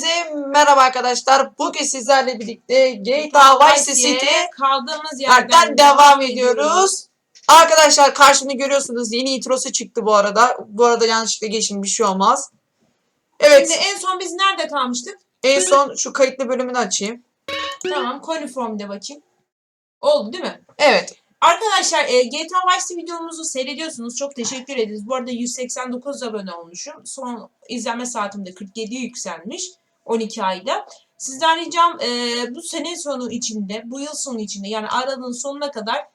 Hepinize merhaba arkadaşlar. Bugün sizlerle birlikte GTA Vice City kaldığımız yerden devam ediyoruz. Arkadaşlar karşımda görüyorsunuz yeni introsu çıktı bu arada. Bu arada yanlışlıkla geçin bir şey olmaz. Evet Şimdi en son biz nerede kalmıştık? en son şu kayıtlı bölümünü açayım. Tamam, Coliform'de bakayım. Oldu değil mi? Evet Arkadaşlar e, GTA Vice videomuzu seyrediyorsunuz. Çok teşekkür ederiz. Bu arada 189 abone olmuşum. Son izlenme saatimde 47'ye yükselmiş. 12 ayda. Sizden ricam e, bu sene sonu içinde, bu yıl sonu içinde yani aralığın sonuna kadar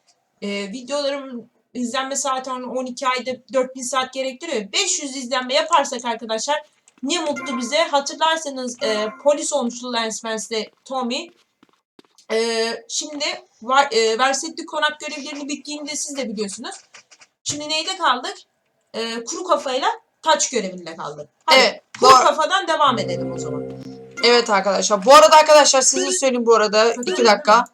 e, videolarım izlenme saati 12 ayda 4000 saat gerektiriyor. 500 izlenme yaparsak arkadaşlar ne mutlu bize. Hatırlarsanız e, polis olmuştu Lance Vance'de Tommy. E, şimdi var, e, Versetti konak görevlerini bittiğinde siz de biliyorsunuz. Şimdi neyde kaldık? E, kuru kafayla taç görevinde kaldık. Hadi, evet doğru. kafadan devam edelim o zaman. Evet arkadaşlar. Bu arada arkadaşlar size söyleyeyim bu arada. 2 dakika.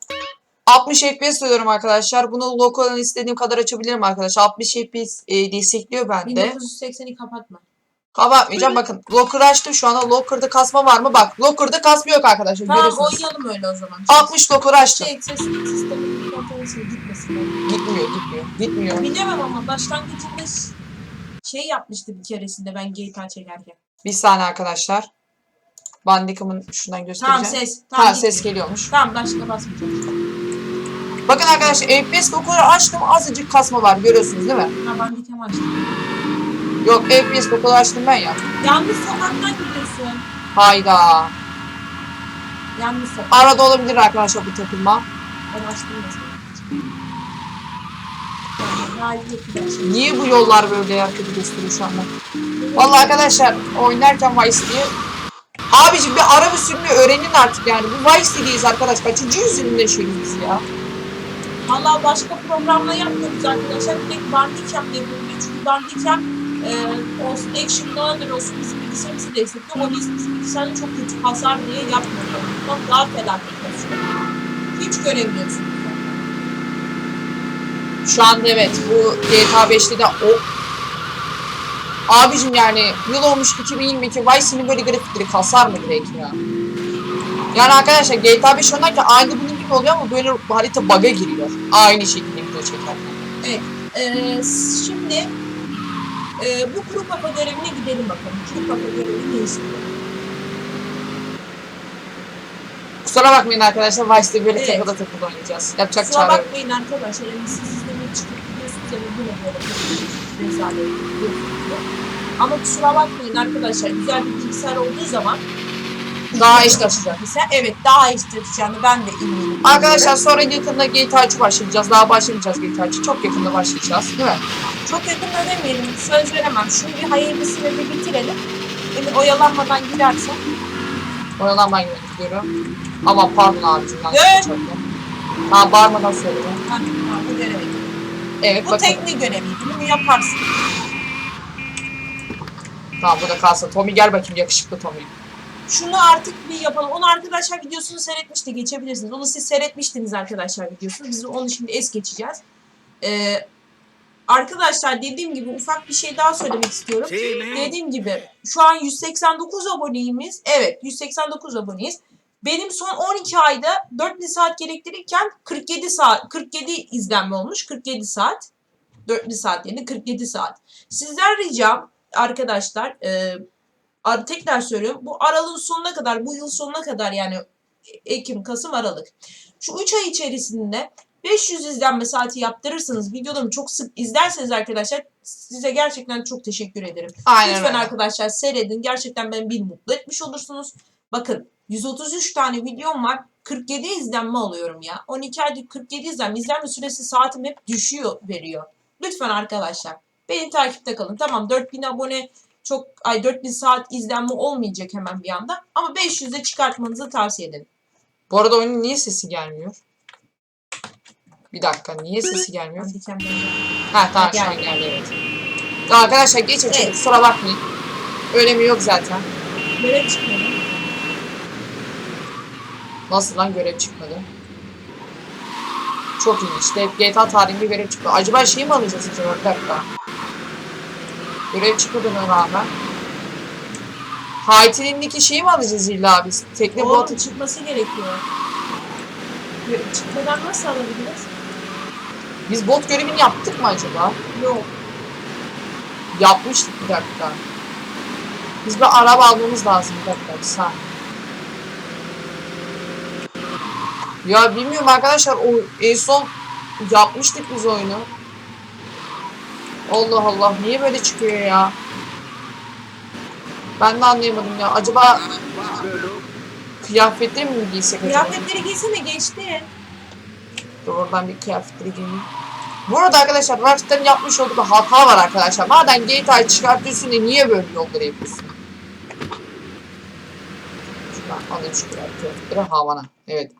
60 FPS söylüyorum arkadaşlar. Bunu lokalden istediğim kadar açabilirim arkadaşlar. 60 FPS e, destekliyor bende. 1980'i kapatma. Kapatmayacağım. Bakın Locker'ı açtım şu anda. Locker'da kasma var mı? Bak Locker'da kasma yok arkadaşlar. Tamam görüyorsunuz. oynayalım öyle o zaman. 60 Locker'ı açtım. Şey, ses sistemin kontrolüsü gitmesin. Gitmiyor gitmiyor. Gitmiyor. Bilemem ama başlangıcında şey yapmıştı bir keresinde ben GTA çekerken. Bir saniye arkadaşlar. Bandicam'ın şundan göstereceğim. Tamam ses. Tamam, ha ses geliyormuş. Tamam başka basmayacağım. Bakın arkadaşlar FPS Locker'ı açtım. Azıcık kasma var. Görüyorsunuz değil mi? Ha ben dikem açtım. Yok FPS Locker'ı açtım ben ya. Yanlış sokaktan gidiyorsun. Hayda. Yanlış sokak. Arada olabilir arkadaşlar bu takılma. Ben açtım mesela. Niye bu yollar böyle hareketi gösteriyor şu anda? Vallahi arkadaşlar oynarken Vice City'yi Abiciğim bir araba sürmeyi öğrenin artık yani. Bu Vice City'yiz arkadaş. Kaçıncı yüzyılında yaşıyoruz biz ya? Valla başka programla yapmıyoruz arkadaşlar. Direkt Bandicam yapıyoruz. Çünkü Bandicam e, olsun Action Nadir olsun bizim bilgisayarımızı destekliyor. O biz bizim bilgisayarda çok kötü hasar diye yapmıyoruz. Ondan daha felaket basıyor. Hiç göremiyorsunuz. Şu anda evet bu GTA 5'te de o Abicim yani yıl olmuş 2022 Vice City'nin böyle grafikleri kasar mı direkt ya? Yani arkadaşlar GTA 5 oynarken aynı bunun gibi oluyor ama böyle harita bug'a giriyor. Aynı şekilde video çekerken. E, şimdi e, bu kuru kafa görevine gidelim bakalım. Kuru kafa görevi ne istiyor? Kusura bakmayın arkadaşlar Vice City böyle Evet. takıda takıda oynayacağız. Yapacak Kusura çare yok. bakmayın arkadaşlar. Yani siz izlemeye çıkıp gidiyorsunuz ya ve bu ne böyle rezalet gözüküyor. Ama kusura bakmayın arkadaşlar. Güzel bir bilgisayar olduğu zaman Daha eş taşıyacak. Mesela evet daha eş taşıyacağını ben de eminim. Arkadaşlar sonra yakında GTA 3 başlayacağız. Daha başlamayacağız GTA 3. Çok yakında başlayacağız. Değil mi? Çok yakında demeyelim. Söz veremem. Şunu bir hayırlısıyla bir bitirelim. Yani oyalanmadan gidersen. Oyalanmayın gidiyorum. Ama pardon abicim. ben Evet. Ha bağırmadan söyledim. Ha, bu görevi. Evet Bu bakın. teknik göreviydi. Bunu yaparsın. Tamam bu da kalsın. Tommy gel bakayım yakışıklı Tommy. Şunu artık bir yapalım. Onu arkadaşlar videosunu seyretmişti. Geçebilirsiniz. Onu siz seyretmiştiniz arkadaşlar videosunu. Biz onu şimdi es geçeceğiz. Ee, arkadaşlar dediğim gibi ufak bir şey daha söylemek istiyorum. Dediğim gibi şu an 189 aboneyimiz. Evet 189 aboneyiz. Benim son 12 ayda 4000 saat gerektirirken 47 saat 47 izlenme olmuş. 47 saat. 4000 saat yerine 47 saat. Sizden ricam arkadaşlar e, ar- tekrar söylüyorum. Bu aralığın sonuna kadar bu yıl sonuna kadar yani Ekim, Kasım, Aralık. Şu 3 ay içerisinde 500 izlenme saati yaptırırsanız videolarımı çok sık izlerseniz arkadaşlar size gerçekten çok teşekkür ederim. Aynen Lütfen öyle. arkadaşlar seyredin. Gerçekten beni bir mutlu etmiş olursunuz. Bakın 133 tane videom var. 47 izlenme alıyorum ya. 12 ayda 47 izlenme. İzlenme süresi saatim hep düşüyor veriyor. Lütfen arkadaşlar. Beni takipte kalın. Tamam 4000 abone çok ay 4000 saat izlenme olmayacak hemen bir anda. Ama 500'e çıkartmanızı tavsiye ederim. Bu arada oyunun niye sesi gelmiyor? Bir dakika niye sesi gelmiyor? Ha tamam şu an Geldi. evet. Arkadaşlar geç açalım Evet. kusura bakmayın. Önemi yok zaten. Görev çıkmadı. Nasıl lan görev çıkmadı? Çok iyi işte GTA tarihinde görev çıktı. Acaba şey mi alacağız acaba? Bir dakika. Görev çıkmadığına rağmen. Hayti'nindeki şeyi mi alacağız illa biz? Tekne O bot. çıkması gerekiyor. Çıkmadan nasıl alabiliriz? Biz bot görevini yaptık mı acaba? Yok. Yapmıştık bir dakika. Biz bir araba almamız lazım bir dakika bir saniye. Ya bilmiyorum arkadaşlar o en son yapmıştık biz oyunu. Allah Allah niye böyle çıkıyor ya? Ben de anlayamadım ya. Acaba kıyafetleri mi giysek acaba? Kıyafetleri giysene geçti. Dur oradan bir kıyafetleri giyeyim. Bu arada arkadaşlar Rockstar'ın yapmış olduğu bir hata var arkadaşlar. Madem GTA'yı çıkartıyorsun da niye böyle yolları yapıyorsun? Alayım şu kıyafetleri havana. Evet.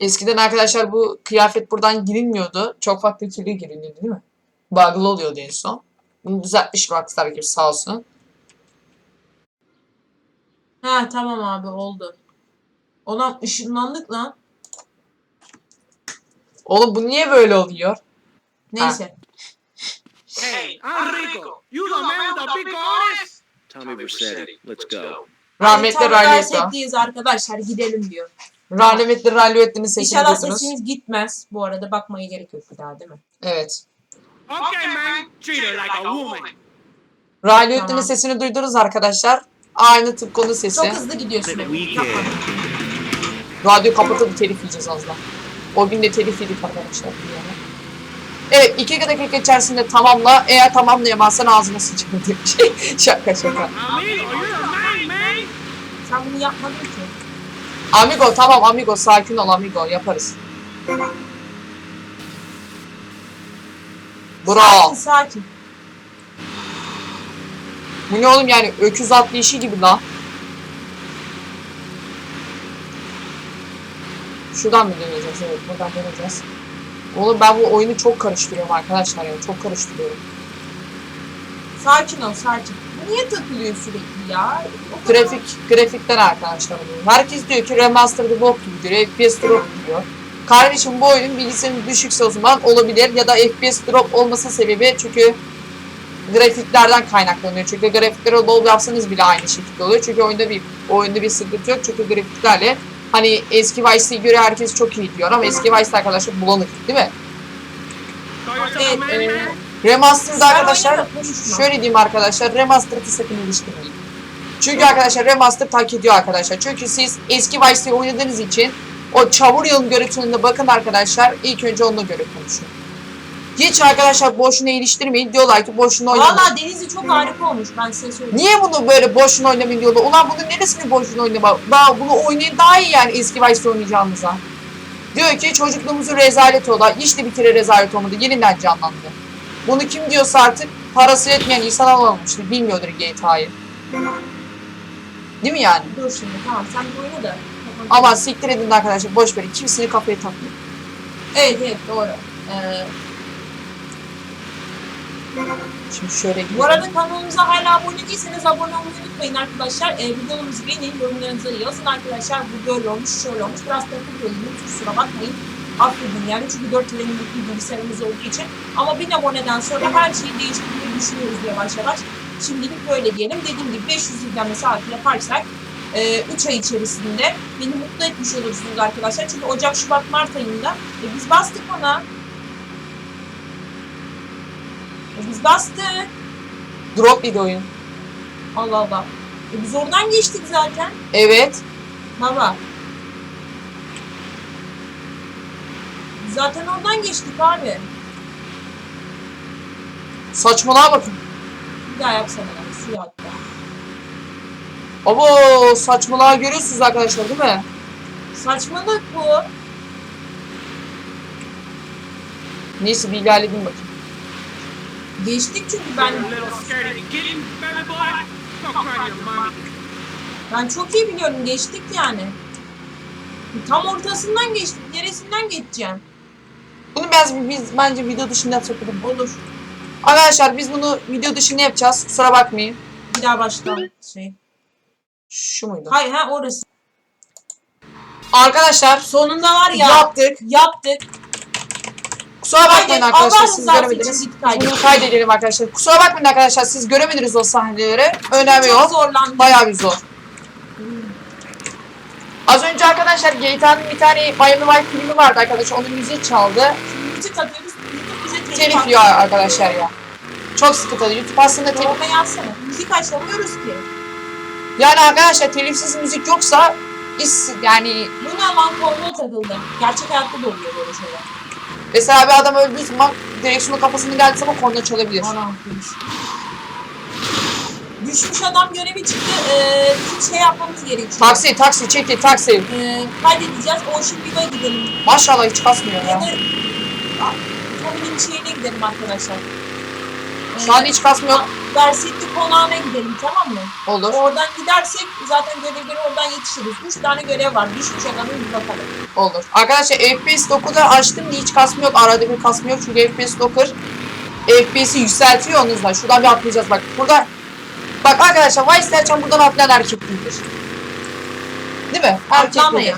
Eskiden arkadaşlar bu kıyafet buradan girilmiyordu. Çok farklı türlü giriliyordu değil mi? Bug'lı oluyordu en son. Bunu düzeltmiş Rockstar gibi sağ olsun. Ha tamam abi oldu. Olan ışınlandık lan. Oğlum bu niye böyle oluyor? Neyse. Hey, I'm Rico. You the man with the big cojones? Tommy Vercetti, let's go. Rahmetli dersetliyiz arkadaşlar gidelim diyor. Rahmetli Rallyetti'nin sesini İnşallah sesimiz gitmez. Bu arada bakmaya gerek yok bir daha değil mi? Evet. Okay, man. Treat her like a woman. Rallyetti'nin Tamam. sesini duydunuz arkadaşlar. Aynı tıpkı onun sesi. Çok hızlı yapma. Radyo kapatıp telif yiyeceğiz az daha. O gün de telif yedik arkadaşlar. yana. Evet iki dakika içerisinde tamamla. Eğer tamamlayamazsan ağzına sıçradı. Şey, şaka şaka. Sen bunu yapmadın ki. Amigo tamam amigo sakin ol amigo yaparız. Sakin Bro. sakin. Bu ne oğlum yani öküz atlayışı gibi lan. Şuradan mı deneyeceğiz? Evet buradan deneyeceğiz. Oğlum ben bu oyunu çok karıştırıyorum arkadaşlar ya. Çok karıştırıyorum. Sakin ol sakin. Niye takılıyor sürekli ya? O kadar- Grafik, grafikten arkadaşlar bu. Herkes diyor ki remastered bok gibi diyor, FPS drop diyor. Kardeşim bu oyunun bilgisayarın düşükse o zaman olabilir ya da FPS drop olması sebebi çünkü grafiklerden kaynaklanıyor. Çünkü grafikleri low yapsanız bile aynı şekilde oluyor. Çünkü oyunda bir oyunda bir sıkıntı yok. Çünkü grafiklerle hani eski Vice'ye göre herkes çok iyi diyor ama eski Vice'de arkadaşlar bulanık değil mi? Evet, e, Sen arkadaşlar şöyle diyeyim arkadaşlar Remastered'ı sakın iliştirmeyin. Çünkü arkadaşlar Remastered hak ediyor arkadaşlar. Çünkü siz eski Vice'de oynadığınız için o çavur yılın görüntülerine bakın arkadaşlar. İlk önce onunla göre konuşun. Hiç arkadaşlar boşuna iliştirmeyin. Diyorlar ki boşuna oynamayın. Valla Denizli çok harika olmuş ben size söyleyeyim. Niye bunu böyle boşuna oynamayın diyorlar. Ulan bunun neresini boşuna oynama? Daha bunu oynayın daha iyi yani eski Vice'de oynayacağınıza. Diyor ki çocukluğumuzun rezaleti ola. Hiç de bir kere rezalet olmadı. Yeniden canlandı. Bunu kim diyorsa artık parası yetmeyen insan alamamıştır. Bilmiyordur GTA'yı. Değil mi yani? Dur şimdi tamam sen oyunu da. Ama siktir edin arkadaşlar. Boş verin. Kimsini kafaya takmayın. Evet evet doğru. Ee, Şimdi şöyle bu arada kanalımıza hala abone değilseniz abone olmayı unutmayın arkadaşlar. Ee, videolarımızı beğenin, yorumlarınızı yazın arkadaşlar. Bu böyle olmuş, şöyle olmuş. Biraz takıl bölümü, kusura bakmayın. Affedin yani çünkü 4 yılın bir bilgisayarımız olduğu için. Ama 1000 aboneden sonra her şeyi değiştirmeyi düşünüyoruz yavaş yavaş. Şimdilik böyle diyelim. Dediğim gibi 500 izlenme saati yaparsak 3 ay içerisinde beni mutlu etmiş olursunuz arkadaşlar. Çünkü Ocak, Şubat, Mart ayında e, biz bastık ona. E, biz bastık. drop bir oyun. Allah Allah. E, biz oradan geçtik zaten. Evet. Baba. Biz zaten oradan geçtik abi. Saçmalığa bakın. Bir daha yapsana yani suya hatta. Abo saçmalığa görüyorsunuz arkadaşlar değil mi? Saçmalık bu. Neyse bir ilerledim bakayım. Geçtik çünkü ben ben çok iyi biliyorum geçtik yani. Tam ortasından geçtik. Neresinden geçeceğim? Bunu biz, biz bence video dışında yapalım. Olur. Arkadaşlar biz bunu video dışında yapacağız. Kusura bakmayın. Bir daha baştan şey. Şu muydu? Hayır ha orası. Arkadaşlar Sonunda var ya. yaptık. Yaptık. Kusura bakmayın Kaydet, arkadaşlar Allah siz rızası göremediniz. için git kaydet. Bunu kaydedelim arkadaşlar. Kusura bakmayın arkadaşlar siz göremediniz o sahneleri. Önemi Çok yok. zorlandım. Bayağı bir zor. Az önce arkadaşlar GTA'nın bir tane Miami Vice filmi vardı arkadaşlar. Onun müziği çaldı. Müzik atıyoruz. YouTube bize telif yiyor arkadaşlar ya. Çok sıkıntılı. YouTube aslında telif... Yoruma yazsana. Müzik açamıyoruz ki. Yani arkadaşlar telifsiz müzik yoksa is yani Bu ne lan koluna takıldı. Gerçek hayatta da oluyor böyle şeyler. Mesela bir adam öldüğü zaman direksiyonu kafasını geldiği zaman korna çalabilir. Anam. Düşmüş adam görevi çıktı. Ee, bizim şey yapmamız gerekiyor. Taksi, taksi, çekil, taksi. Ee, kaydedeceğiz. Ocean View'a gidelim. Maşallah hiç kasmıyor Ya ya. da Tommy'nin şeyine gidelim arkadaşlar. Şu an hiç kasmıyor. Versetti konağına gidelim tamam mı? Olur, Oradan gidersek zaten görevleri oradan yetişiriz. Üç tane görev var. Düşmüş adamın bir bakalım. olur. Arkadaşlar FPS 9'u açtım diye hiç kasmıyor. Arada bir kasmıyor çünkü FPS 9 FPS'i yükseltiyor onunla. Şuradan bir atlayacağız bak. Burada Bak arkadaşlar Vice derken buradan atlayan erkek değildir. Değil mi? Erkek Atlamayan. değildir.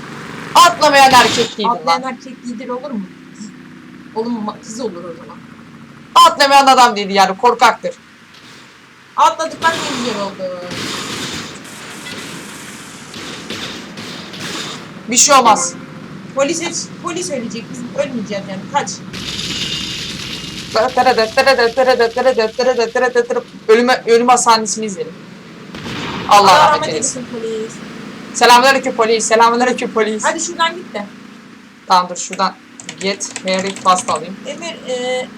Atlamayan erkek değildir Atlayan lan. erkek lider olur mu? Olur mu? Kız olur o zaman. Atlamayan adam değil yani korkaktır. Atladık lan ne güzel oldu. Bir şey olmaz. Polis, polis ölecek. Biz ölmeyeceğiz yani. Kaç. Ölüme, ölüm hastanesini izledim. Allah rahmet eylesin. polis. Selamünaleyküm polis. Selamünaleyküm polis. Hadi şuradan git de. Tamam dur şuradan get Harry fast alayım. Emir e...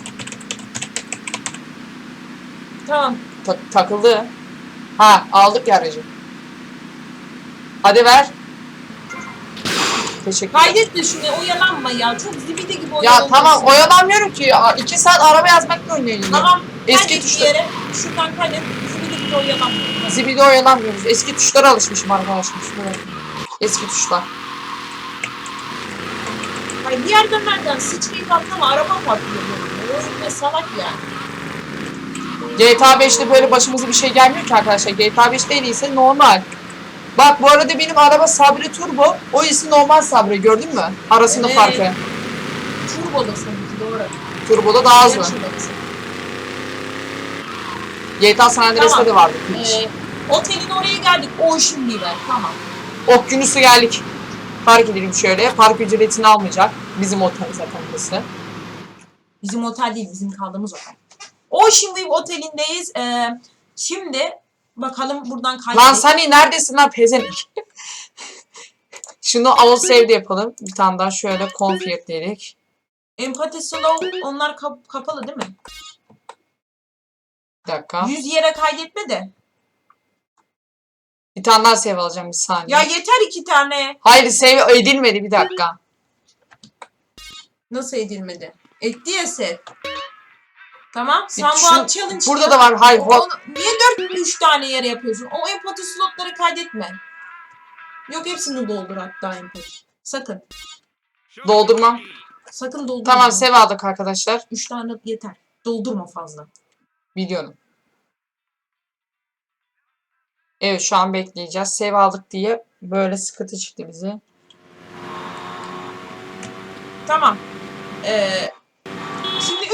Tamam. Ta- takıldı. Ha aldık ya aracı. Hadi ver. Teşekkür ederim. De şunu oyalanma ya. Çok zibide gibi Ya oyalanıyorsun. tamam oyalanmıyorum ki ya. İki saat araba yazmakla oynuyorum. Tamam. Eski Eski tuşlar. yere. Şuradan kaydet. Zibide gibi oyalanma. Zibide oyalanmıyoruz. Eski tuşlara alışmışım arkadaşlar. Şuraya. Eski tuşlar. Hayır bir yerden nereden sıçrayıp atlama araba patlıyor. ne salak ya. GTA 5'te böyle başımıza bir şey gelmiyor ki arkadaşlar. GTA 5'te en iyisi normal. Bak bu arada benim araba Sabri Turbo. O ise normal Sabri gördün mü? Arasında Evet. farkı. Turbo da sanki doğru. Turbo'da daha az mı? GTA San Andreas'ta Tamam. da vardı. Ee, otelin oraya geldik. Ocean River. Tamam. Okyanus'a geldik. Park edelim şöyle. Park ücretini almayacak. Bizim otel zaten burası. Bizim otel değil, bizim kaldığımız otel. Ocean View otelindeyiz. Ee, şimdi bakalım buradan kaydedelim. Lan Sani neredesin lan pezenik? Şunu all save'de yapalım. Bir tane daha şöyle config dedik. Empathy slow onlar kap- kapalı değil mi? Bir dakika. Yüz yere kaydetme de. Bir tane daha save alacağım bir saniye. Ya yeter iki tane. Hayır save edilmedi bir dakika. Nasıl edilmedi? Etti ya set. Tamam. Bir Sen bu şu- challenge Burada da var. Hayır. Onu- niye dört üç tane yere yapıyorsun? O empati slotları kaydetme. Yok hepsini doldur hatta empati. Sakın. Doldurmam. Sakın doldurma. Tamam save aldık arkadaşlar. Üç tane yeter. Doldurma fazla. Biliyorum. Evet şu an bekleyeceğiz. Save aldık diye böyle sıkıntı çıktı bize. Tamam. Ee,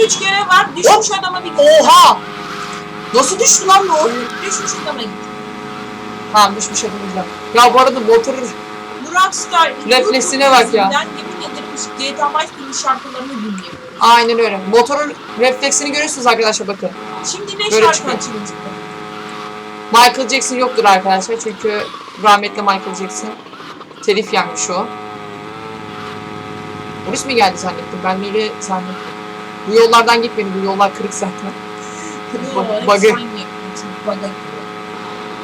üç görev var. Düşmüş adama bir Oha! Nasıl düştü lan bu? Düşmüş adama git. Tamam düşmüş adımızda. Ya bu arada motorun Bu Rockstar Refleksine bak ya. Ben yemin ederim GTA Vice şarkılarını dinliyorum. aynen öyle. Motorun refleksini görüyorsunuz arkadaşlar bakın. Şimdi ne Böyle şarkı çıkıyor. çıktı? Michael Jackson yoktur arkadaşlar çünkü rahmetli Michael Jackson telif yenmiş o. Polis mi geldi zannettim? Ben öyle zannettim. Bu yollardan gitmedim. Bu yollar kırık zaten. Ba- Bug'ı.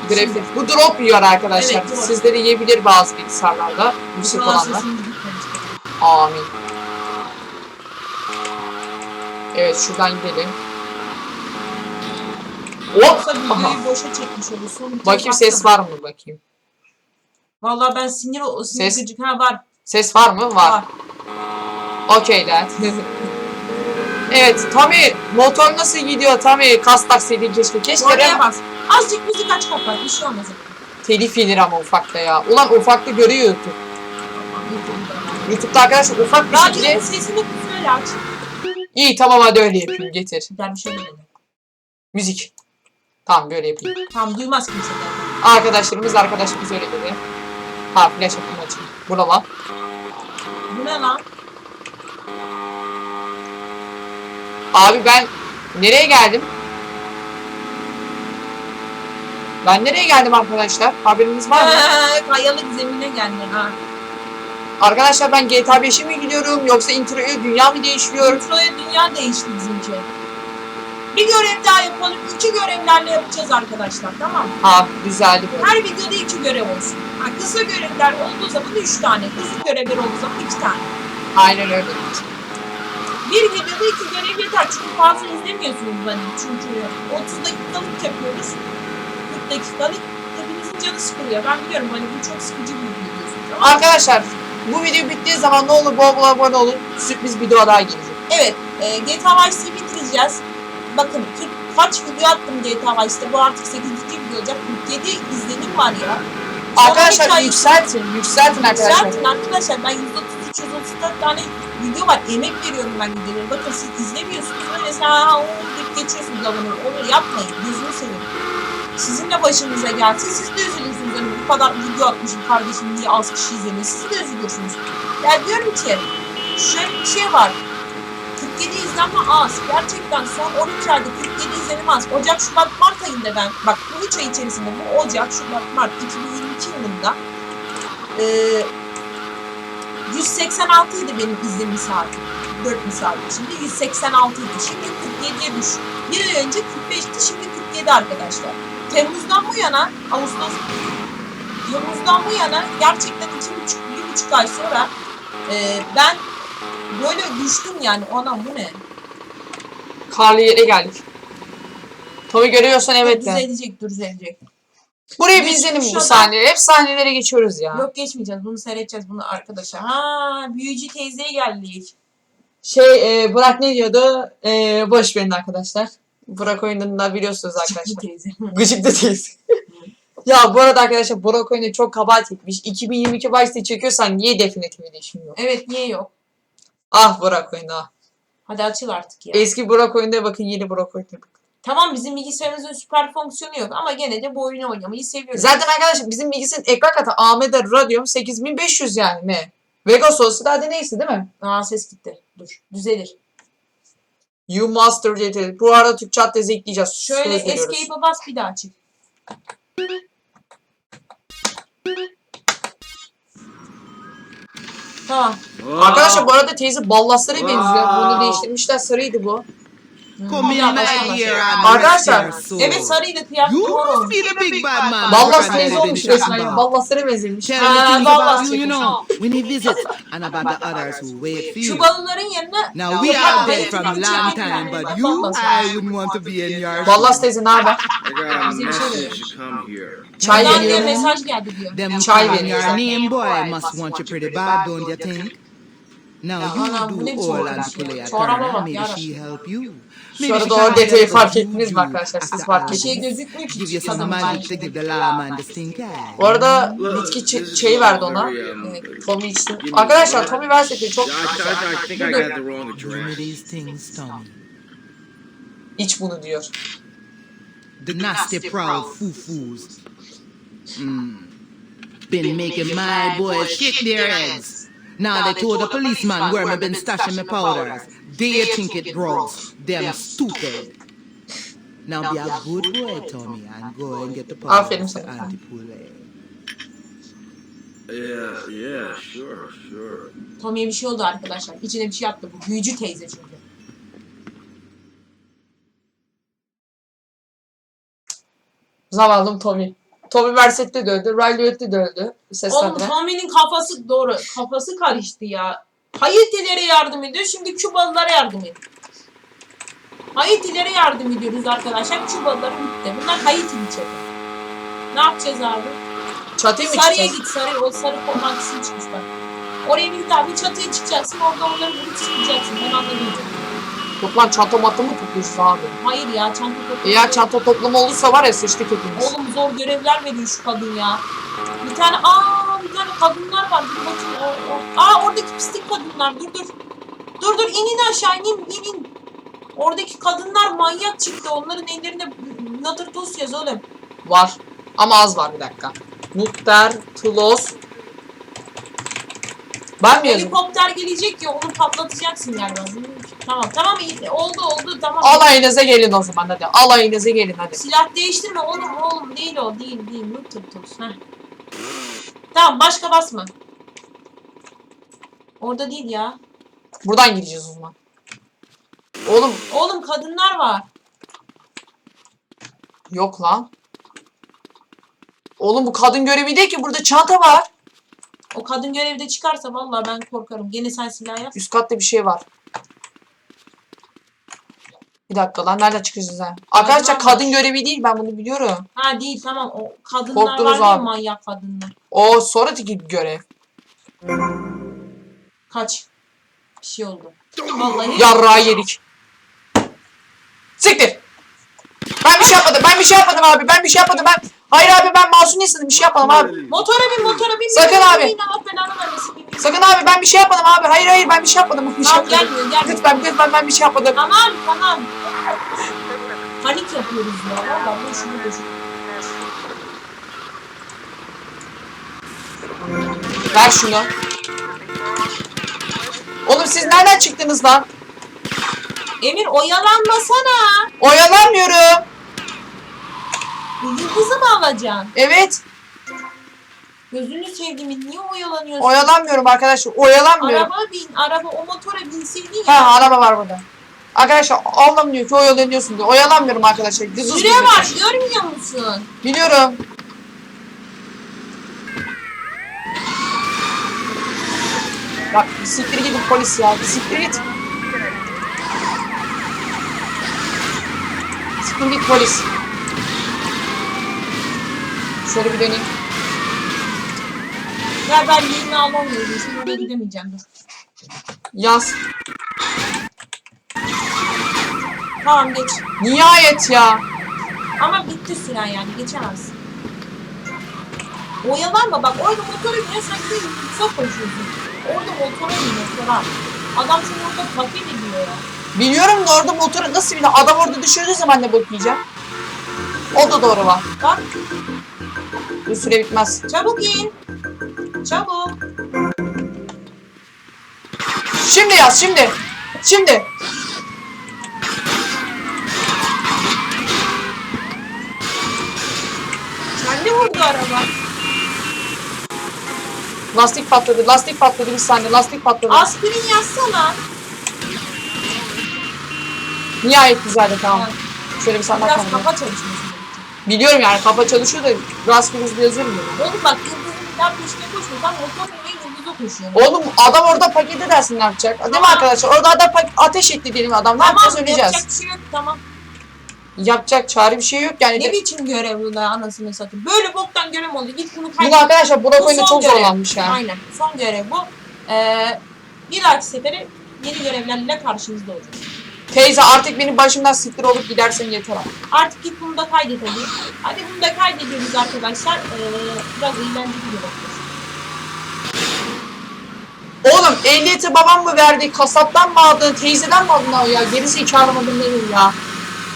Grafik. Bu drop yiyor arkadaşlar. Evet, doğru. Sizde de yiyebilir bazı bilgisayarlarda. Yüksek olanlar. Amin. Evet şuradan gidelim. Hop! Yoksa Aha. videoyu boşa çekmiş olur. Son bir Bakayım ses baksana. var mı bakayım. Vallahi ben sinir o sinir Ses- gıcık ha var. Ses var mı? Var. Var. Okey dad. evet Tommy motor nasıl gidiyor Tommy? Kas taksaydın keşke. Keşke bas. Azıcık müzik aç kapat. Bir şey olmaz. telif yenir ama ufakta ya. Ulan ufakta görüyor YouTube. YouTube'da arkadaşlar ufak bir şekilde. Sesini söyle aç. İyi tamam hadi öyle yapayım getir. Ben bir şey demedim. Müzik. Tamam böyle yapayım. Tamam duymaz kimse de. Arkadaşlarımız arkadaşlarımız öyle dedi. Ha flash atayım açayım. Bura lan. Bu ne lan? Abi ben nereye geldim? Ben nereye geldim arkadaşlar? Haberiniz var mı? Ee, Kayalık zemine geldin ha. Arkadaşlar ben GTA 5'e mi gidiyorum yoksa introya dünya mı değişiyor? Introya dünya değişti bizimki. Bir görev daha yapalım. İki görevlerle yapacağız arkadaşlar tamam mı? Ha düzeldi böyle. Her videoda iki görev olsun. Ha, kısa görevler olduğu zaman üç tane. Uzun görevler olduğu zaman iki tane. Aynen öyle. Bir videoda iki görev yeter. Çünkü fazla izlemiyorsunuz hani. Çünkü 30 dakikalık yapıyoruz. 40 dakikalık. Hepinizin canı sıkılıyor. Ben biliyorum hani bu çok sıkıcı bir video ama Arkadaşlar bu video bittiği zaman ne olur bol bol abone olun. Sürpriz video daha gelecek. Evet, e, GTA Vice'yi bitireceğiz. Bakın 40 kaç video attım GTA Vice'de. Bu artık 8. video olacak. 47 izlenim var ya. Arkadaşlar ay- yükseltin, yükseltin arkadaşlar. Zaten arkadaşlar ben 133 134 tane video var. Emek veriyorum ben videoları. Bakın siz izlemiyorsunuz. Öyle sen ha o deyip geçiyorsunuz abone. Onu yapmayın. Gözünü seveyim. Sizin de başınıza gelsin. Siz de üzülürsünüz. Hani bu kadar video atmışım kardeşim niye az kişi izlemiyor. Siz de üzülürsünüz. Yani diyorum ki şöyle bir şey var. 47 izlenme az. Gerçekten son 13 ayda 47 izlenim az. Ocak, Şubat, Mart ayında ben, bak bu 3 ay içerisinde bu Ocak, Şubat, Mart 2022 yılında eee 186 idi benim izlenim saatim. 4 misal şimdi 186 idi. Şimdi 47'ye düş. Bir ay önce 45'ti şimdi 47 arkadaşlar. Temmuz'dan bu yana Ağustos Temmuz'dan bu yana gerçekten iki buçuk, bir buçuk ay sonra eee, ben böyle düştüm yani. Anam bu ne? Karlı yere geldik. Tabii görüyorsan evet düzelecek, düzelecek. Burayı bir izleyelim bu sahneleri. Hep sahnelere geçiyoruz ya. Yok geçmeyeceğiz. Bunu seyredeceğiz bunu arkadaşlar. Ha, büyücü teyzeye geldik. Şey e, Burak ne diyordu? E, boş verin arkadaşlar. Burak oyununda biliyorsunuz arkadaşlar. teyze. Gıcıklı teyze. ya bu arada arkadaşlar Burak oyunda çok kabahat etmiş. 2022 Vice'de çekiyorsan niye Definitive Edition yok? evet niye yok? Ah Burak oyunda. ah. Hadi açıl artık ya. Eski Burak oyunda bakın yeni Burak oyunda bakın. Tamam bizim bilgisayarımızın süper fonksiyonu yok ama gene de bu oyunu oynamayı seviyoruz. Zaten arkadaşlar bizim bilgisayarın ekran kartı AMD Radeon 8500 yani ne? Vegas olsa da hadi neyse değil mi? Aa ses gitti. Dur düzelir. You Master dedi. Bu arada Türkçe yazı ekleyeceğiz. Şöyle escape'e bas bir daha çık. Tamam. Arkadaşlar bu arada teyze ballaslara benziyor. Bunu değiştirmişler. Sarıydı bu. Ear and Arkadaşlar. Evet sarıydı kıyafet You doğru must olmuş. be the big bad man. Ballas teyze olmuş resmen. Ballaslara benzemiş. Me Ballas about you, know, when he visits, and about the others who wait for Şu you. balonların yerine Now we are dead from long time, but you. I wouldn't want to be in your Ballas shoes. teyze ne haber? I got a Bizim message yok. to come here. Çay diye veriyorum. mesaj geldi diyor. Them Chai calling veriyor your name boy must want you pretty bad, don't you think? Now you do all and play a turn, maybe she help you. Sonra Maybe she da o detayı fark ettiniz mi arkadaşlar? Siz fark. Bir şey ettiniz. gözükmüyor ki. Eye. Bu arada bitki this ç- is şeyi verdi ona. Evet. Tommy içti. Arkadaşlar Tommy verseydi çok I, I, I think I got the wrong Give me address. these things, Tommy. iç bunu diyor. The nasty proud foo-foos. Mm. Been making my boys shake their heads. Now they told the policeman where me been stashing my powders. They think it drugs. Them stupid. Now be a good boy, Tommy, and go and get the Aferin powders sana. to anti-pulley. Yeah, yeah, sure, sure. Tommy'ye bir şey oldu arkadaşlar. İçine bir şey attı bu. Büyücü teyze çünkü. Zavallım Tommy. Tommy Versetti de öldü. Riley de öldü. Oğlum Seslendiren. Tommy'nin kafası doğru. Kafası karıştı ya. Haiti'lere yardım ediyor. Şimdi Kübalılara yardım ediyor. Haiti'lere yardım ediyoruz arkadaşlar. Kübalılara bitti. Bunlar Haiti'li çete. Ne yapacağız abi? Çatıya mı Sarıya git sarı. O sarı komandisini çıkmışlar. Oraya bir abi çatıya çıkacaksın. Orada onları vurup sıkacaksın. Ben anladım. Yok lan çanta matı mı topluyoruz abi? Hayır ya çanta toplamak. Eğer çanta toplama olursa var ya sıçtık hepimiz. Oğlum zor görevler veriyor şu kadın ya. Bir tane aa kadınlar var. Dur bakayım. O, o. Aa oradaki pislik kadınlar. Dur dur. Dur dur inin aşağı inin inin. Oradaki kadınlar manyak çıktı. Onların ellerinde natır tuz yaz oğlum. Var. Ama az var bir dakika. Nukter, Tulos, Ben mi yazayım? Helikopter gelecek ya onu patlatacaksın galiba. Tamam tamam iyi. oldu oldu tamam. Alayınıza gelin o zaman hadi. Alayınıza gelin hadi. Silah değiştirme oğlum oğlum değil o değil değil. Tut tut. Heh. Tamam başka basma. Orada değil ya. Buradan gireceğiz o zaman. Oğlum Oğlum kadınlar var. yok lan. Oğlum bu kadın görevi değil ki burada çanta var. O kadın görevde çıkarsa vallahi ben korkarım. Gene sen silah yap. Üst katta bir şey var. Bir dakika lan nereden çıkacağız ha? Arkadaşlar Kadın görevi değil ben bunu biliyorum. Ha değil tamam o kadınlar Korktunuz var ya abi. manyak kadınlar. O sonraki görev. Kaç. Bir şey oldu. Vallahi. Yarrağı yedik. Siktir. Ben bir şey yapmadım. Ben bir şey yapmadım abi. Ben bir şey yapmadım. Ben Hayır abi ben masum insanım. Bir şey yapmadım abi. Motora bin motora bin. Sakın bin, abi. bin, Allah belanı vermesin. bin, bin. Sakın abi ben bir şey yapmadım abi. Hayır hayır ben bir şey yapmadım. Bir şey Tamam yapmadım. gelmiyor gelmiyor. Lütfen lütfen ben bir şey yapmadım. Tamam tamam. Panik yapıyoruz ya. Valla bu şunu boşu. Ver şunu. Oğlum siz nereden çıktınız lan? Emir oyalanmasana. Oyalanmıyorum. Yıldızı mı alacaksın? Evet. Gözünü sevdiğimi niye oyalanıyorsun? Oyalanmıyorum arkadaşlar. Oyalanmıyorum. Araba bin, araba o motora binseydin ya. Ha araba var burada. Arkadaşlar Allah'ım diyor ki oyalanıyorsun diyor. Oyalanmıyorum arkadaşlar. Süre gibi. var görmüyor musun? Biliyorum. Bak siktir gidin polis ya. Siktir git. Siktir git polis. Şöyle bir döneyim. Ya ben yeni alamıyorum. Şimdi oraya gidemeyeceğim dur. Yaz. Tamam geç. Nihayet ya. Ama bitti süren yani geçemezsin. Oyalanma bak orada motora biniyor sanki yüksak koşuyorsun. Orada motora biniyor motora. Adam seni orada paket ediyor ya. Biliyorum da orada motoru nasıl biner? Adam orada düşürdüğü zaman ne bok yiyeceğim? O da doğru var. Bak Bu süre bitmez. çabuk in. Çabuk. Şimdi yaz şimdi. Şimdi. Kendi vurdu araba. Lastik patladı. Lastik patladı bir saniye. Lastik patladı. Aspirin yazsana. Nihayet güzeldi tamam. Şöyle bir saniye Biraz kafa çalışması. Biliyorum yani kafa çalışıyor da rastgele hızlı yazıyorum. Oğlum bak bir peşine koşuyor. Oğlum adam orada paket edersin ne yapacak? Değil mi Tamam. arkadaşlar? Orada adam ateş etti diyelim adam. Ne yapacağız öleceğiz. yapacak bir şey yok tamam. Yapacak çare bir şey yok yani. Ne biçim görev bu da anasını satayım. Böyle boktan görev oldu. Git bunu Bunu kaybet. arkadaşlar Burak Bu oyunda son çok görev. zorlanmış yani. Aynen. Son görev bu. Ee, bir dahaki sefere yeni görevlerle karşınızda olacağız. Teyze artık benim başımdan siktir olup gidersen yeter abi. Artık git bunu da kaydet hadi. Hadi bunu da kaydediyoruz arkadaşlar. Ee, biraz eğlenceli bir bakıyoruz. Oğlum ehliyeti babam mı verdi? Kasaptan mı aldın? Teyzeden mi aldın abi ya? Geri zekalı mıdır nedir ya?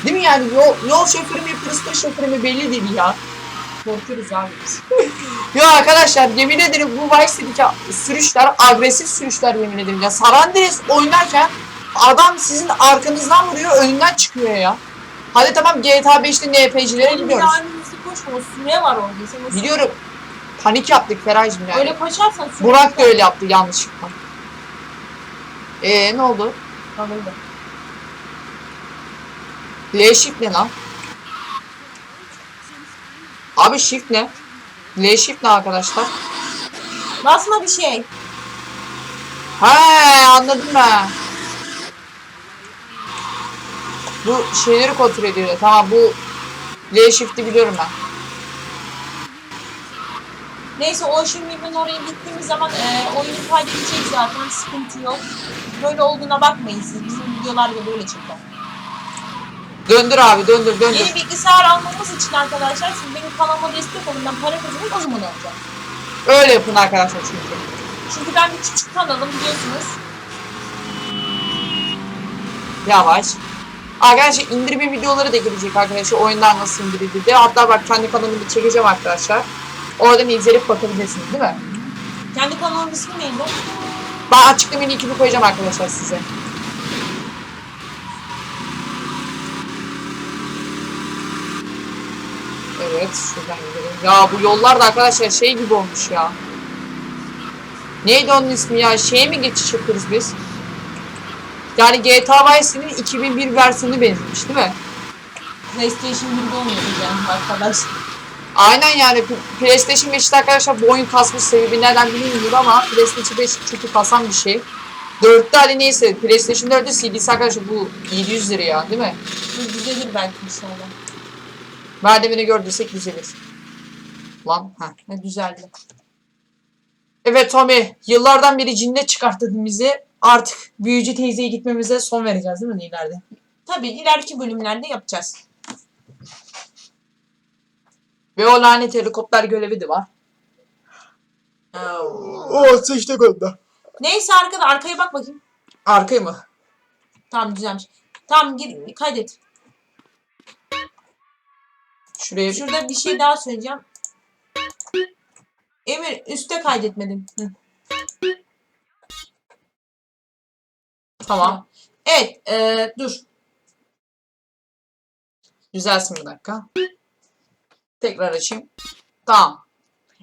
Değil mi yani? Yol, yol şoförü mü, pırıstır şoförü mü belli değil ya. Korkuyoruz abi biz. Ya arkadaşlar yemin ederim bu Vice City'deki sürüşler agresif sürüşler yemin ederim ya. San Andreas oynarken adam sizin arkanızdan vuruyor önünden çıkıyor ya. Hadi tamam GTA 5'te NPC'lere Oğlum bir gidiyoruz. daha önümüzde koşma. O süre var orada. Sen o Biliyorum. Panik yaptık Feraycığım yani. Öyle koşarsan Burak da öyle yaptı yanlışlıkla. Eee ne oldu? Anladım. L shift ne lan? Abi shift ne? L shift ne arkadaşlar? Basma bir şey. He anladım ben. Bu şeyleri kontrol ediyor. Tamam bu L shift'i biliyorum ben. Neyse o şimdi ben oraya gittiğimiz zaman e, oyunu kaydedecek zaten sıkıntı yok. Böyle olduğuna bakmayın siz. Bizim videolar da böyle çıkar. Döndür abi döndür döndür. Yeni bilgisayar almamız için arkadaşlar siz benim kanalıma destek olun. Ben para kazanıp o zaman alacağım. Öyle yapın arkadaşlar çünkü. Çünkü ben bir küçük kanalım biliyorsunuz. Yavaş. Arkadaşlar indirme videoları da gelecek arkadaşlar. Oyunlar nasıl indirildi diye. Hatta bak kendi kanalımı çekeceğim arkadaşlar. Oradan izleyip bakabilirsiniz değil mi? Kendi kanalımın ismi neydi? Ben açıklama linkini koyacağım arkadaşlar size. Evet şuradan gidelim. Ya bu yollar da arkadaşlar şey gibi olmuş ya. Neydi onun ismi ya? Şeye mi geçiş yapıyoruz biz? Yani GTA Vice City'nin 2001 versiyonu benzemiş değil mi? PlayStation 1'de olmuyordu yani arkadaş. Aynen yani PlayStation 5'te arkadaşlar bu oyun kasmış sebebi neden bilmiyorum ama PlayStation 5 çünkü kasan bir şey. 4'te hali neyse PlayStation 4'te CD'si arkadaşlar bu 700 lira ya değil mi? Bu düzelir belki inşallah. Merdiveni gördüysek düzelir. Lan ha. Ne düzeldi. Evet Tommy yıllardan beri cinnet çıkarttın bizi. Artık büyücü teyzeye gitmemize son vereceğiz değil mi ileride? Tabii ileriki bölümlerde yapacağız. Ve o lanet helikopter görevi de var. O sıçtık onda. Neyse arkada arkaya bak bakayım. Arkayı mı? Tamam düzelmiş. Tamam gir kaydet. Şuraya. Şurada bir şey daha söyleyeceğim. Emir üste kaydetmedim. Hı. Tamam. Evet e, dur. Düzelsin bir dakika. Tekrar açayım. Tamam.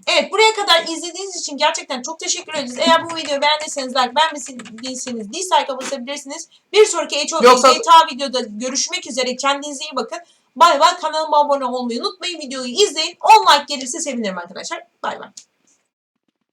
Evet buraya kadar izlediğiniz için gerçekten çok teşekkür ederiz. Eğer bu videoyu beğendiyseniz like, beğenmediyseniz dislike'a basabilirsiniz. Bir sonraki HOP Yoksa- GTA videoda görüşmek üzere. Kendinize iyi bakın. Bay bay kanalıma abone olmayı unutmayın. Videoyu izleyin. 10 like gelirse sevinirim arkadaşlar. Bay bay.